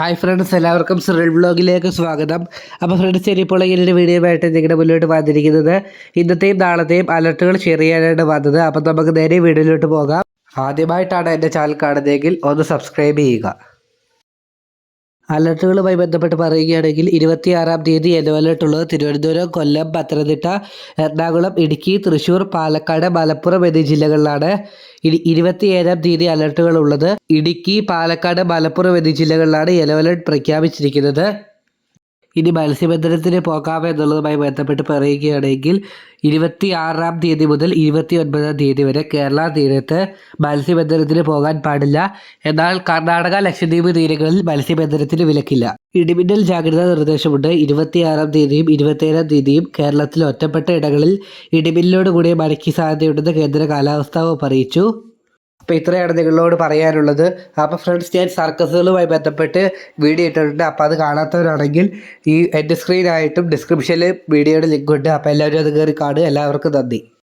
Hi friends എല്ലാവർക്കും Cyril വ്ളോഗിലേക്ക് സ്വാഗതം. അപ്പോൾ ഫ്രണ്ട്സ് ഇനിയിപ്പോൾ ഇങ്ങനെ വീഡിയോ ആയിട്ട് നിങ്ങളുടെ മുന്നോട്ട് വന്നിരിക്കുന്നത് ഇന്നത്തെയും നാളത്തെയും അലർട്ടുകൾ ഷെയർ ചെയ്യാനായിട്ട് വന്നത്. അപ്പോൾ നമുക്ക് നേരെ വീഡിയോയിലോട്ട് പോകാം. ആദ്യമായിട്ടാണ് എന്റെ ചാനൽ കാണുന്നതെങ്കിൽ ഒന്ന് സബ്സ്ക്രൈബ് ചെയ്യുക. അലർട്ടുകളുമായി ബന്ധപ്പെട്ട് പറയുകയാണെങ്കിൽ ഇരുപത്തിയാറാം തീയതി യെല്ലോ അലർട്ട് ഉള്ളത് തിരുവനന്തപുരം കൊല്ലം പത്തനംതിട്ട എറണാകുളം ഇടുക്കി തൃശ്ശൂർ പാലക്കാട് മലപ്പുറം എന്നീ ജില്ലകളിലാണ് ഇരുപത്തിയേഴാം തീയതി അലർട്ടുകൾ ഉള്ളത്. ഇടുക്കി പാലക്കാട് മലപ്പുറം എന്നീ ജില്ലകളിലാണ് യെല്ലോ അലർട്ട് പ്രഖ്യാപിച്ചിരിക്കുന്നത്. ഇനി മത്സ്യബന്ധനത്തിന് പോകാം എന്നുള്ളതുമായി ബന്ധപ്പെട്ട് പറയുകയാണെങ്കിൽ ഇരുപത്തി ആറാം തീയതി മുതൽ ഇരുപത്തി ഒൻപതാം തീയതി വരെ കേരള തീരത്ത് മത്സ്യബന്ധനത്തിന് പോകാൻ പാടില്ല. എന്നാൽ കർണാടക ലക്ഷദ്വീപ് തീരങ്ങളിൽ മത്സ്യബന്ധനത്തിന് വിലക്കില്ല. ഇടിമിന്നൽ ജാഗ്രതാ നിർദ്ദേശമുണ്ട്. ഇരുപത്തിയാറാം തീയതിയും ഇരുപത്തിയേഴാം തീയതിയും കേരളത്തിലെ ഒറ്റപ്പെട്ട ഇടങ്ങളിൽ ഇടിമിന്നലോട് കൂടിയ മഴയ്ക്ക് സാധ്യതയുണ്ടെന്ന് കേന്ദ്ര കാലാവസ്ഥാ വകുപ്പ് അറിയിച്ചു. അപ്പോൾ ഇത്രയാണ് നിങ്ങളോട് പറയാനുള്ളത്. അപ്പോൾ ഫ്രണ്ട്സ് ഞാൻ സർക്കസുകളുമായി ബന്ധപ്പെട്ട് വീഡിയോ ഇട്ടിട്ടുണ്ട്. അപ്പോൾ അത് കാണാത്തവരാണെങ്കിൽ ഈ എന്റെ സ്ക്രീനായിട്ടും ഡിസ്ക്രിപ്ഷനിൽ വീഡിയോയുടെ ലിങ്ക് ഉണ്ട്. അപ്പോൾ എല്ലാവരും അത് കയറി കാണുക. എല്ലാവർക്കും നന്ദി.